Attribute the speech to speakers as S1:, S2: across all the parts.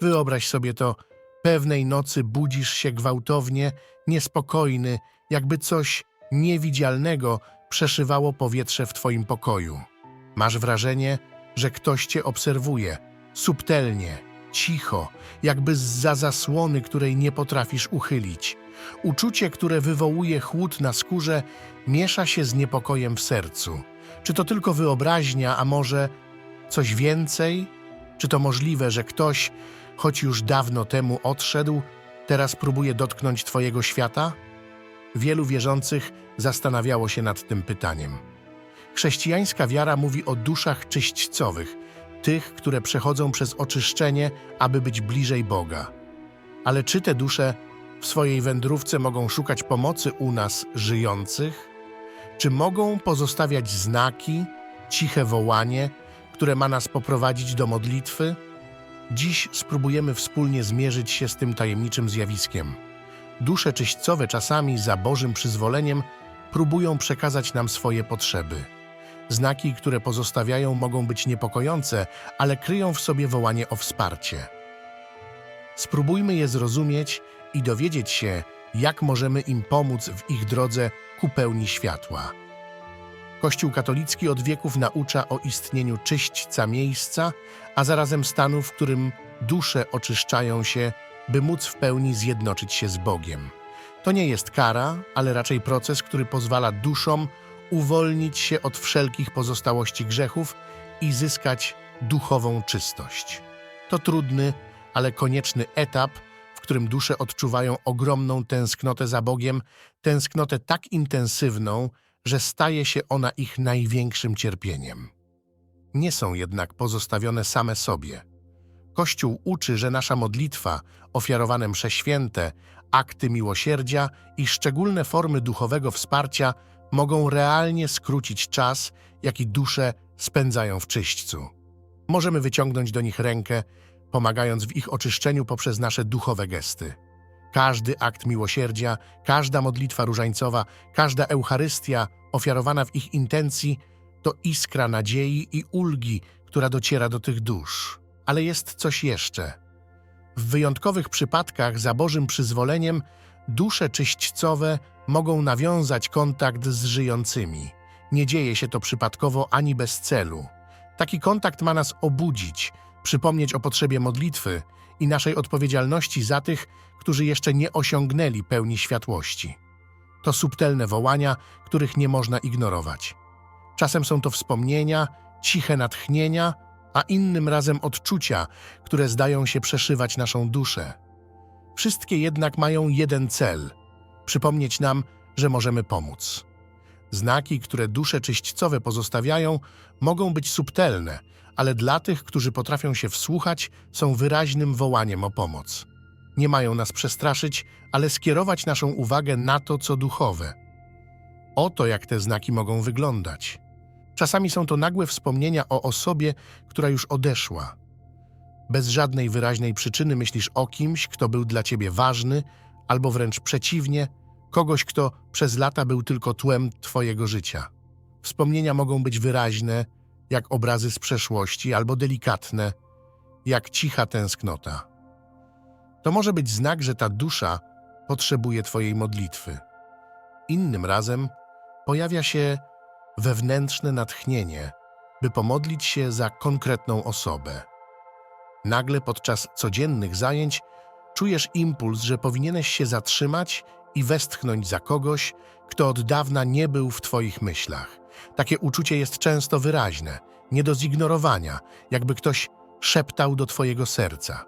S1: Wyobraź sobie to, pewnej nocy budzisz się gwałtownie, niespokojny, jakby coś niewidzialnego przeszywało powietrze w twoim pokoju. Masz wrażenie, że ktoś cię obserwuje, subtelnie, cicho, jakby zza zasłony, której nie potrafisz uchylić. Uczucie, które wywołuje chłód na skórze, miesza się z niepokojem w sercu. Czy to tylko wyobraźnia, a może coś więcej? Czy to możliwe, że ktoś, choć już dawno temu odszedł, teraz próbuje dotknąć Twojego świata? Wielu wierzących zastanawiało się nad tym pytaniem. Chrześcijańska wiara mówi o duszach czyśćcowych, tych, które przechodzą przez oczyszczenie, aby być bliżej Boga. Ale czy te dusze w swojej wędrówce mogą szukać pomocy u nas żyjących? Czy mogą pozostawiać znaki, ciche wołanie, które ma nas poprowadzić do modlitwy? Dziś spróbujemy wspólnie zmierzyć się z tym tajemniczym zjawiskiem. Dusze czyśćcowe czasami za Bożym przyzwoleniem próbują przekazać nam swoje potrzeby. Znaki, które pozostawiają, mogą być niepokojące, ale kryją w sobie wołanie o wsparcie. Spróbujmy je zrozumieć i dowiedzieć się, jak możemy im pomóc w ich drodze ku pełni światła. Kościół katolicki od wieków naucza o istnieniu czyśćca miejsca, a zarazem stanu, w którym dusze oczyszczają się, by móc w pełni zjednoczyć się z Bogiem. To nie jest kara, ale raczej proces, który pozwala duszom uwolnić się od wszelkich pozostałości grzechów i zyskać duchową czystość. To trudny, ale konieczny etap, w którym dusze odczuwają ogromną tęsknotę za Bogiem, tęsknotę tak intensywną, że staje się ona ich największym cierpieniem. Nie są jednak pozostawione same sobie. Kościół uczy, że nasza modlitwa, ofiarowane msze święte, akty miłosierdzia i szczególne formy duchowego wsparcia mogą realnie skrócić czas, jaki dusze spędzają w czyśćcu. Możemy wyciągnąć do nich rękę, pomagając w ich oczyszczeniu poprzez nasze duchowe gesty. Każdy akt miłosierdzia, każda modlitwa różańcowa, każda Eucharystia ofiarowana w ich intencji to iskra nadziei i ulgi, która dociera do tych dusz. Ale jest coś jeszcze. W wyjątkowych przypadkach za Bożym przyzwoleniem dusze czyśćcowe mogą nawiązać kontakt z żyjącymi. Nie dzieje się to przypadkowo ani bez celu. Taki kontakt ma nas obudzić, przypomnieć o potrzebie modlitwy i naszej odpowiedzialności za tych, którzy jeszcze nie osiągnęli pełni światłości. To subtelne wołania, których nie można ignorować. Czasem są to wspomnienia, ciche natchnienia, a innym razem odczucia, które zdają się przeszywać naszą duszę. Wszystkie jednak mają jeden cel przypomnieć nam, że możemy pomóc. Znaki, które dusze czyśćcowe pozostawiają, mogą być subtelne, ale dla tych, którzy potrafią się wsłuchać, są wyraźnym wołaniem o pomoc. Nie mają nas przestraszyć, ale skierować naszą uwagę na to, co duchowe. Oto jak te znaki mogą wyglądać. Czasami są to nagłe wspomnienia o osobie, która już odeszła. Bez żadnej wyraźnej przyczyny myślisz o kimś, kto był dla ciebie ważny, albo wręcz przeciwnie, kogoś, kto przez lata był tylko tłem twojego życia. Wspomnienia mogą być wyraźne, jak obrazy z przeszłości, albo delikatne, jak cicha tęsknota. To może być znak, że ta dusza potrzebuje twojej modlitwy. Innym razem pojawia się wewnętrzne natchnienie, by pomodlić się za konkretną osobę. Nagle podczas codziennych zajęć czujesz impuls, że powinieneś się zatrzymać i westchnąć za kogoś, kto od dawna nie był w Twoich myślach. Takie uczucie jest często wyraźne, nie do zignorowania, jakby ktoś szeptał do Twojego serca.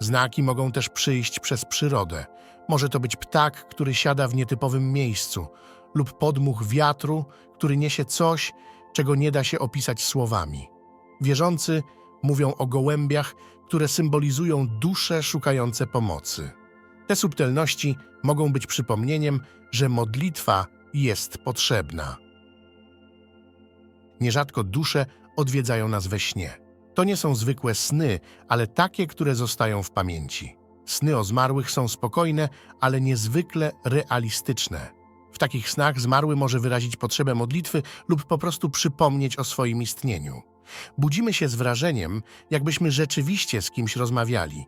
S1: Znaki mogą też przyjść przez przyrodę. Może to być ptak, który siada w nietypowym miejscu, lub podmuch wiatru, który niesie coś, czego nie da się opisać słowami. Wierzący mówią o gołębiach, które symbolizują dusze szukające pomocy. Te subtelności mogą być przypomnieniem, że modlitwa jest potrzebna. Nierzadko dusze odwiedzają nas we śnie. To nie są zwykłe sny, ale takie, które zostają w pamięci. Sny o zmarłych są spokojne, ale niezwykle realistyczne. W takich snach zmarły może wyrazić potrzebę modlitwy lub po prostu przypomnieć o swoim istnieniu. Budzimy się z wrażeniem, jakbyśmy rzeczywiście z kimś rozmawiali.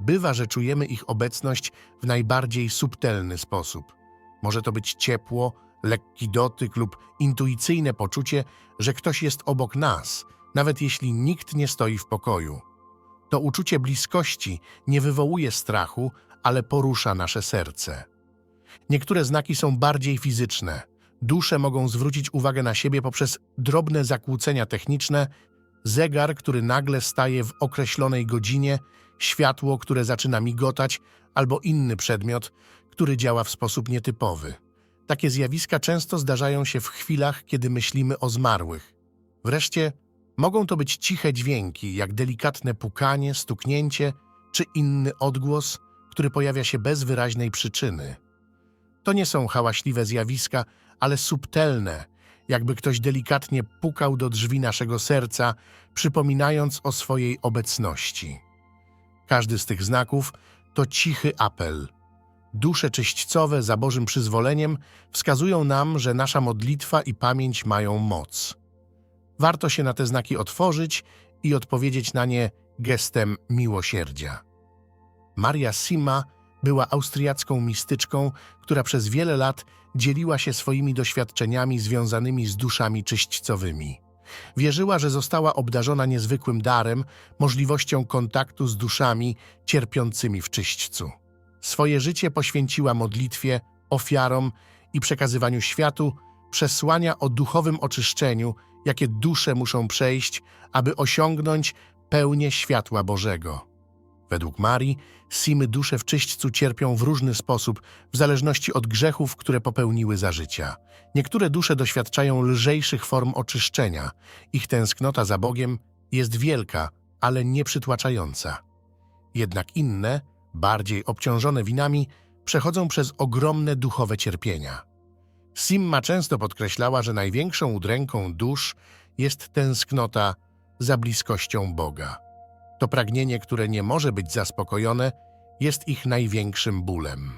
S1: Bywa, że czujemy ich obecność w najbardziej subtelny sposób. Może to być ciepło, lekki dotyk lub intuicyjne poczucie, że ktoś jest obok nas, nawet jeśli nikt nie stoi w pokoju. To uczucie bliskości nie wywołuje strachu, ale porusza nasze serce. Niektóre znaki są bardziej fizyczne. Dusze mogą zwrócić uwagę na siebie poprzez drobne zakłócenia techniczne, zegar, który nagle staje w określonej godzinie, światło, które zaczyna migotać, albo inny przedmiot, który działa w sposób nietypowy. Takie zjawiska często zdarzają się w chwilach, kiedy myślimy o zmarłych. Wreszcie mogą to być ciche dźwięki, jak delikatne pukanie, stuknięcie czy inny odgłos, który pojawia się bez wyraźnej przyczyny. To nie są hałaśliwe zjawiska, ale subtelne, jakby ktoś delikatnie pukał do drzwi naszego serca, przypominając o swojej obecności. Każdy z tych znaków to cichy apel. Dusze czyśćcowe za Bożym przyzwoleniem wskazują nam, że nasza modlitwa i pamięć mają moc. Warto się na te znaki otworzyć i odpowiedzieć na nie gestem miłosierdzia. Maria Sima była austriacką mistyczką, która przez wiele lat dzieliła się swoimi doświadczeniami związanymi z duszami czyśćcowymi. Wierzyła, że została obdarzona niezwykłym darem, możliwością kontaktu z duszami cierpiącymi w czyśćcu. Swoje życie poświęciła modlitwie, ofiarom i przekazywaniu światu przesłania o duchowym oczyszczeniu, jakie dusze muszą przejść, aby osiągnąć pełnię światła Bożego. Według Marii, simy dusze w czyśćcu cierpią w różny sposób, w zależności od grzechów, które popełniły za życia. Niektóre dusze doświadczają lżejszych form oczyszczenia. Ich tęsknota za Bogiem jest wielka, ale nieprzytłaczająca. Jednak inne, bardziej obciążone winami, przechodzą przez ogromne duchowe cierpienia. Simma często podkreślała, że największą udręką dusz jest tęsknota za bliskością Boga. To pragnienie, które nie może być zaspokojone, jest ich największym bólem.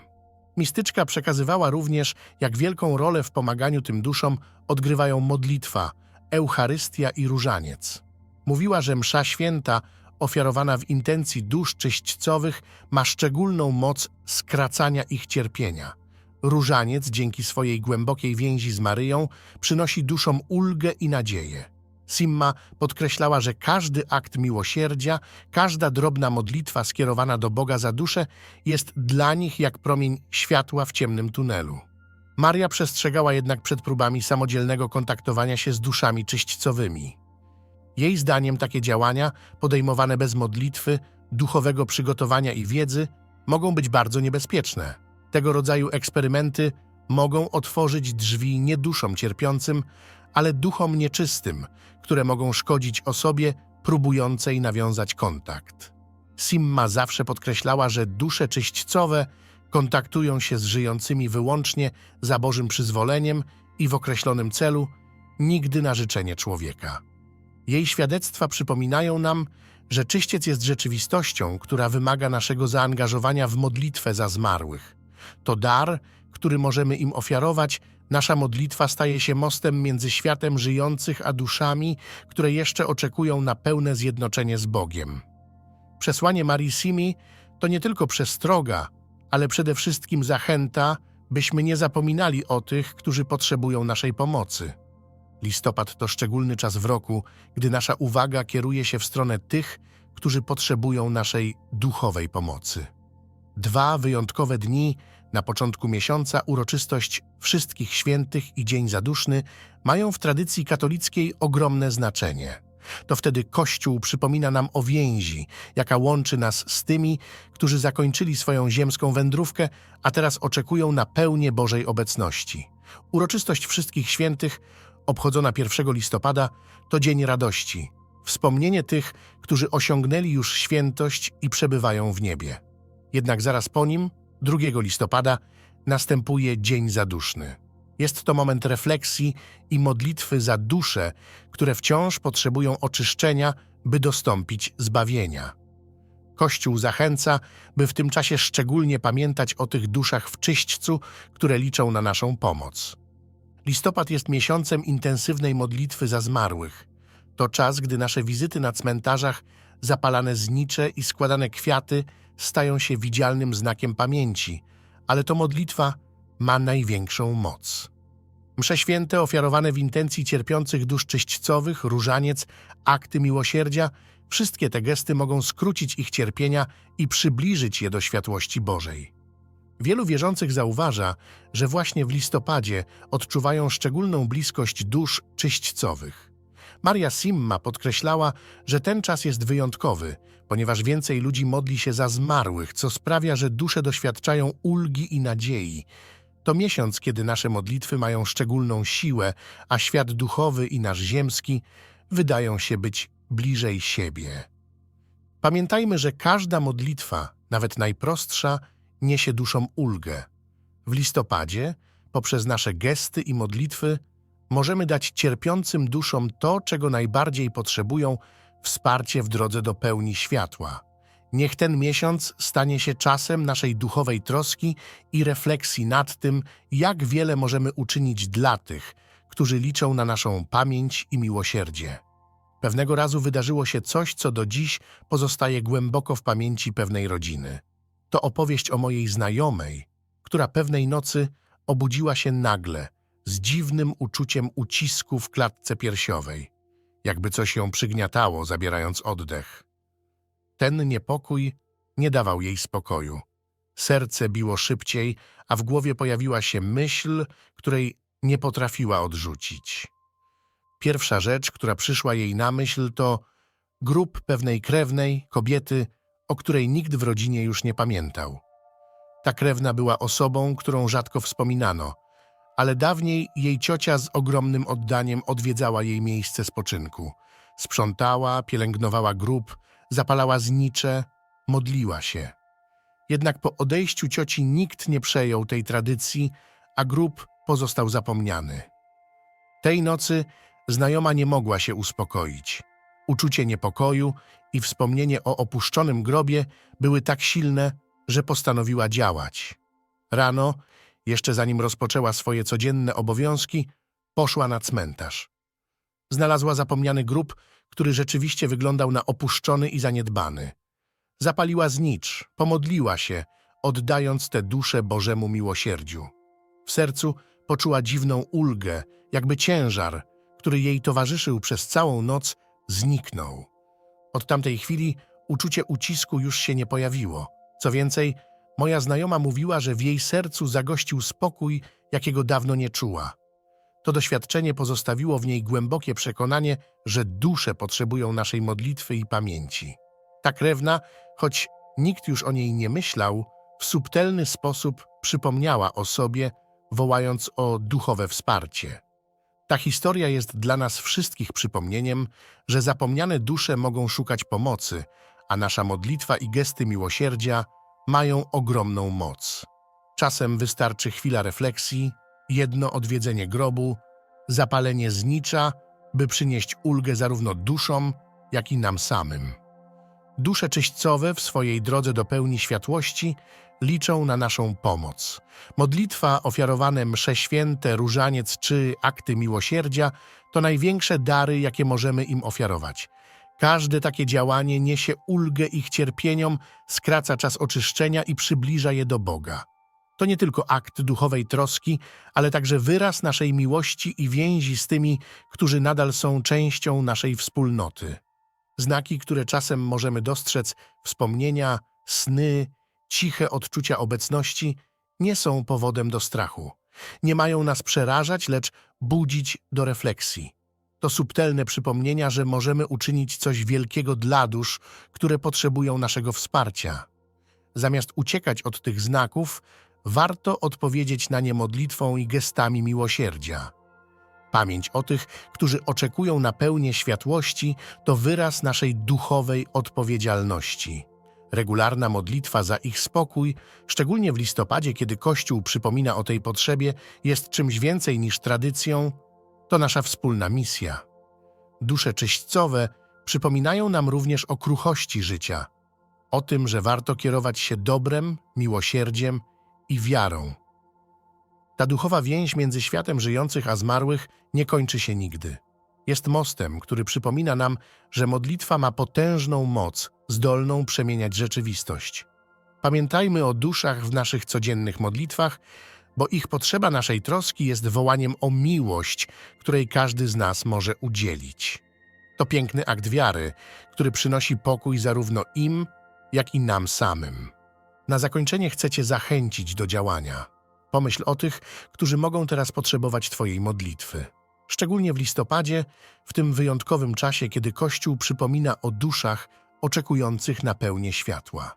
S1: Mistyczka przekazywała również, jak wielką rolę w pomaganiu tym duszom odgrywają modlitwa, Eucharystia i różaniec. Mówiła, że msza święta, ofiarowana w intencji dusz czyśćcowych, ma szczególną moc skracania ich cierpienia. Różaniec, dzięki swojej głębokiej więzi z Maryją, przynosi duszom ulgę i nadzieję. Simma podkreślała, że każdy akt miłosierdzia, każda drobna modlitwa skierowana do Boga za duszę jest dla nich jak promień światła w ciemnym tunelu. Maria przestrzegała jednak przed próbami samodzielnego kontaktowania się z duszami czyśćcowymi. Jej zdaniem takie działania, podejmowane bez modlitwy, duchowego przygotowania i wiedzy, mogą być bardzo niebezpieczne. Tego rodzaju eksperymenty mogą otworzyć drzwi nie duszom cierpiącym, ale duchom nieczystym, które mogą szkodzić osobie próbującej nawiązać kontakt. Simma zawsze podkreślała, że dusze czyśćcowe kontaktują się z żyjącymi wyłącznie za Bożym przyzwoleniem i w określonym celu, nigdy na życzenie człowieka. Jej świadectwa przypominają nam, że czyściec jest rzeczywistością, która wymaga naszego zaangażowania w modlitwę za zmarłych. To dar, który możemy im ofiarować, nasza modlitwa staje się mostem między światem żyjących a duszami, które jeszcze oczekują na pełne zjednoczenie z Bogiem. Przesłanie Marii Simi to nie tylko przestroga, ale przede wszystkim zachęta, byśmy nie zapominali o tych, którzy potrzebują naszej pomocy. Listopad to szczególny czas w roku, gdy nasza uwaga kieruje się w stronę tych, którzy potrzebują naszej duchowej pomocy. Dwa wyjątkowe dni na początku miesiąca uroczystość Wszystkich Świętych i Dzień Zaduszny mają w tradycji katolickiej ogromne znaczenie. To wtedy Kościół przypomina nam o więzi, jaka łączy nas z tymi, którzy zakończyli swoją ziemską wędrówkę, a teraz oczekują na pełnię Bożej obecności. Uroczystość Wszystkich Świętych, obchodzona 1 listopada, to dzień radości, wspomnienie tych, którzy osiągnęli już świętość i przebywają w niebie. Jednak zaraz po nim, 2 listopada, następuje Dzień Zaduszny. Jest to moment refleksji i modlitwy za dusze, które wciąż potrzebują oczyszczenia, by dostąpić zbawienia. Kościół zachęca, by w tym czasie szczególnie pamiętać o tych duszach w czyśćcu, które liczą na naszą pomoc. Listopad jest miesiącem intensywnej modlitwy za zmarłych. To czas, gdy nasze wizyty na cmentarzach, zapalane znicze i składane kwiaty stają się widzialnym znakiem pamięci, ale to modlitwa ma największą moc. Msze święte ofiarowane w intencji cierpiących dusz czyśćcowych, różaniec, akty miłosierdzia, wszystkie te gesty mogą skrócić ich cierpienia i przybliżyć je do światłości Bożej. Wielu wierzących zauważa, że właśnie w listopadzie odczuwają szczególną bliskość dusz czyśćcowych. Maria Simma podkreślała, że ten czas jest wyjątkowy, ponieważ więcej ludzi modli się za zmarłych, co sprawia, że dusze doświadczają ulgi i nadziei. To miesiąc, kiedy nasze modlitwy mają szczególną siłę, a świat duchowy i nasz ziemski wydają się być bliżej siebie. Pamiętajmy, że każda modlitwa, nawet najprostsza, niesie duszom ulgę. W listopadzie, poprzez nasze gesty i modlitwy, możemy dać cierpiącym duszom to, czego najbardziej potrzebują wsparcie w drodze do pełni światła. Niech ten miesiąc stanie się czasem naszej duchowej troski i refleksji nad tym, jak wiele możemy uczynić dla tych, którzy liczą na naszą pamięć i miłosierdzie. Pewnego razu wydarzyło się coś, co do dziś pozostaje głęboko w pamięci pewnej rodziny. To opowieść o mojej znajomej, która pewnej nocy obudziła się nagle z dziwnym uczuciem ucisku w klatce piersiowej, jakby coś ją przygniatało, zabierając oddech. Ten niepokój nie dawał jej spokoju. Serce biło szybciej, a w głowie pojawiła się myśl, której nie potrafiła odrzucić. Pierwsza rzecz, która przyszła jej na myśl, to grób pewnej krewnej, kobiety, o której nikt w rodzinie już nie pamiętał. Ta krewna była osobą, którą rzadko wspominano, ale dawniej jej ciocia z ogromnym oddaniem odwiedzała jej miejsce spoczynku. Sprzątała, pielęgnowała grób, zapalała znicze, modliła się. Jednak po odejściu cioci nikt nie przejął tej tradycji, a grób pozostał zapomniany. Tej nocy znajoma nie mogła się uspokoić. Uczucie niepokoju i wspomnienie o opuszczonym grobie były tak silne, że postanowiła działać. Rano, jeszcze zanim rozpoczęła swoje codzienne obowiązki, poszła na cmentarz. Znalazła zapomniany grób, który rzeczywiście wyglądał na opuszczony i zaniedbany. Zapaliła znicz, pomodliła się, oddając tę duszę Bożemu miłosierdziu. W sercu poczuła dziwną ulgę, jakby ciężar, który jej towarzyszył przez całą noc, zniknął. Od tamtej chwili uczucie ucisku już się nie pojawiło. Co więcej, moja znajoma mówiła, że w jej sercu zagościł spokój, jakiego dawno nie czuła. To doświadczenie pozostawiło w niej głębokie przekonanie, że dusze potrzebują naszej modlitwy i pamięci. Ta krewna, choć nikt już o niej nie myślał, w subtelny sposób przypomniała o sobie, wołając o duchowe wsparcie. Ta historia jest dla nas wszystkich przypomnieniem, że zapomniane dusze mogą szukać pomocy, a nasza modlitwa i gesty miłosierdzia mają ogromną moc. Czasem wystarczy chwila refleksji, jedno odwiedzenie grobu, zapalenie znicza, by przynieść ulgę zarówno duszom, jak i nam samym. Dusze czyśćcowe w swojej drodze do pełni światłości liczą na naszą pomoc. Modlitwa, ofiarowane msze święte, różaniec czy akty miłosierdzia to największe dary, jakie możemy im ofiarować. Każde takie działanie niesie ulgę ich cierpieniom, skraca czas oczyszczenia i przybliża je do Boga. To nie tylko akt duchowej troski, ale także wyraz naszej miłości i więzi z tymi, którzy nadal są częścią naszej wspólnoty. Znaki, które czasem możemy dostrzec, wspomnienia, sny, ciche odczucia obecności, nie są powodem do strachu. Nie mają nas przerażać, lecz budzić do refleksji. To subtelne przypomnienia, że możemy uczynić coś wielkiego dla dusz, które potrzebują naszego wsparcia. Zamiast uciekać od tych znaków, warto odpowiedzieć na nie modlitwą i gestami miłosierdzia. Pamięć o tych, którzy oczekują na pełnię światłości, to wyraz naszej duchowej odpowiedzialności. Regularna modlitwa za ich spokój, szczególnie w listopadzie, kiedy Kościół przypomina o tej potrzebie, jest czymś więcej niż tradycją, to nasza wspólna misja. Dusze czyśćcowe przypominają nam również o kruchości życia, o tym, że warto kierować się dobrem, miłosierdziem i wiarą. Ta duchowa więź między światem żyjących a zmarłych nie kończy się nigdy. Jest mostem, który przypomina nam, że modlitwa ma potężną moc, zdolną przemieniać rzeczywistość. Pamiętajmy o duszach w naszych codziennych modlitwach, bo ich potrzeba naszej troski jest wołaniem o miłość, której każdy z nas może udzielić. To piękny akt wiary, który przynosi pokój zarówno im, jak i nam samym. Na zakończenie chcę Cię zachęcić do działania. Pomyśl o tych, którzy mogą teraz potrzebować Twojej modlitwy. Szczególnie w listopadzie, w tym wyjątkowym czasie, kiedy Kościół przypomina o duszach oczekujących na pełnię światła.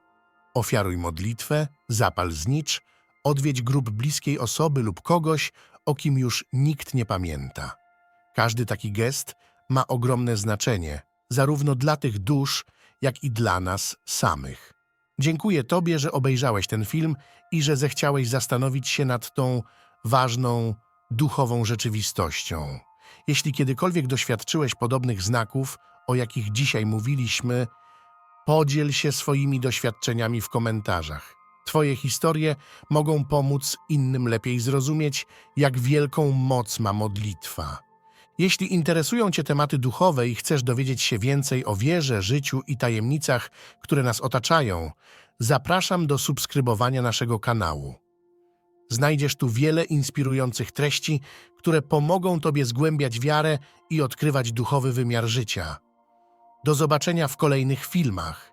S1: Ofiaruj modlitwę, zapal znicz, odwiedź grób bliskiej osoby lub kogoś, o kim już nikt nie pamięta. Każdy taki gest ma ogromne znaczenie, zarówno dla tych dusz, jak i dla nas samych. Dziękuję Tobie, że obejrzałeś ten film i że zechciałeś zastanowić się nad tą ważną, duchową rzeczywistością. Jeśli kiedykolwiek doświadczyłeś podobnych znaków, o jakich dzisiaj mówiliśmy, podziel się swoimi doświadczeniami w komentarzach. Twoje historie mogą pomóc innym lepiej zrozumieć, jak wielką moc ma modlitwa. Jeśli interesują Cię tematy duchowe i chcesz dowiedzieć się więcej o wierze, życiu i tajemnicach, które nas otaczają, zapraszam do subskrybowania naszego kanału. Znajdziesz tu wiele inspirujących treści, które pomogą Tobie zgłębiać wiarę i odkrywać duchowy wymiar życia. Do zobaczenia w kolejnych filmach.